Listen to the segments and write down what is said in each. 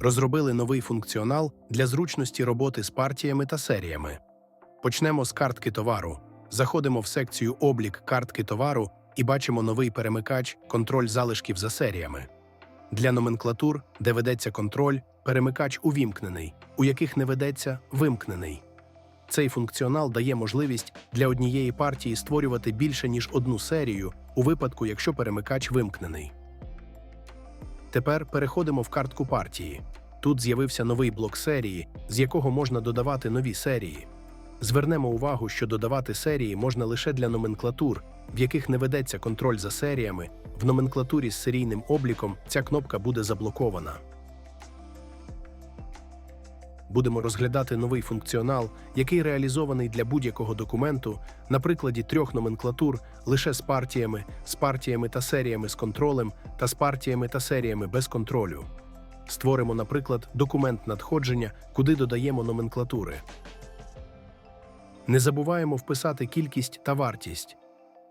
розробили новий функціонал для зручності роботи з партіями та серіями. Почнемо з картки товару. Заходимо в секцію Облік картки товару і бачимо новий перемикач контроль залишків за серіями. Для номенклатур, де ведеться контроль, перемикач увімкнений, у яких не ведеться вимкнений. Цей функціонал дає можливість для однієї партії створювати більше ніж одну серію у випадку, якщо перемикач вимкнений. Тепер переходимо в картку партії. Тут з'явився новий блок серії, з якого можна додавати нові серії. Звернемо увагу, що додавати серії можна лише для номенклатур, в яких не ведеться контроль за серіями. В номенклатурі з серійним обліком ця кнопка буде заблокована. Будемо розглядати новий функціонал, який реалізований для будь-якого документу на прикладі трьох номенклатур лише з партіями, з партіями та серіями з контролем та з партіями та серіями без контролю. Створимо, наприклад, документ надходження, куди додаємо номенклатури. Не забуваємо вписати кількість та вартість.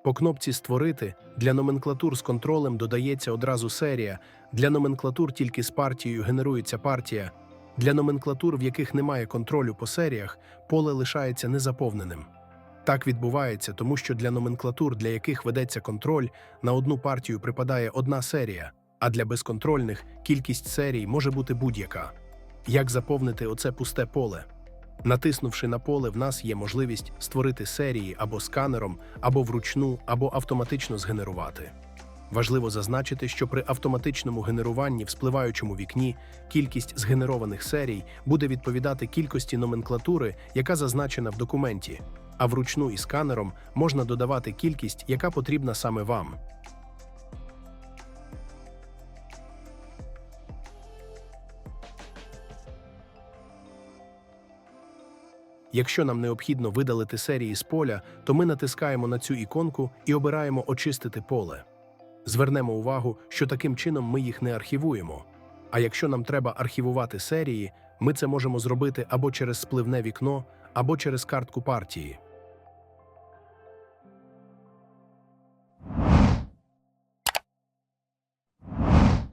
По кнопці Створити для номенклатур з контролем додається одразу серія, для номенклатур тільки з партією генерується партія. Для номенклатур, в яких немає контролю по серіях, поле лишається незаповненим. Так відбувається, тому що для номенклатур, для яких ведеться контроль, на одну партію припадає одна серія, а для безконтрольних кількість серій може бути будь-яка. Як заповнити оце пусте поле? Натиснувши на поле, в нас є можливість створити серії або сканером, або вручну, або автоматично згенерувати. Важливо зазначити, що при автоматичному генеруванні в спливаючому вікні кількість згенерованих серій буде відповідати кількості номенклатури, яка зазначена в документі, а вручну і сканером можна додавати кількість, яка потрібна саме вам. Якщо нам необхідно видалити серії з поля, то ми натискаємо на цю іконку і обираємо Очистити поле. Звернемо увагу, що таким чином ми їх не архівуємо. А якщо нам треба архівувати серії, ми це можемо зробити або через спливне вікно, або через картку партії.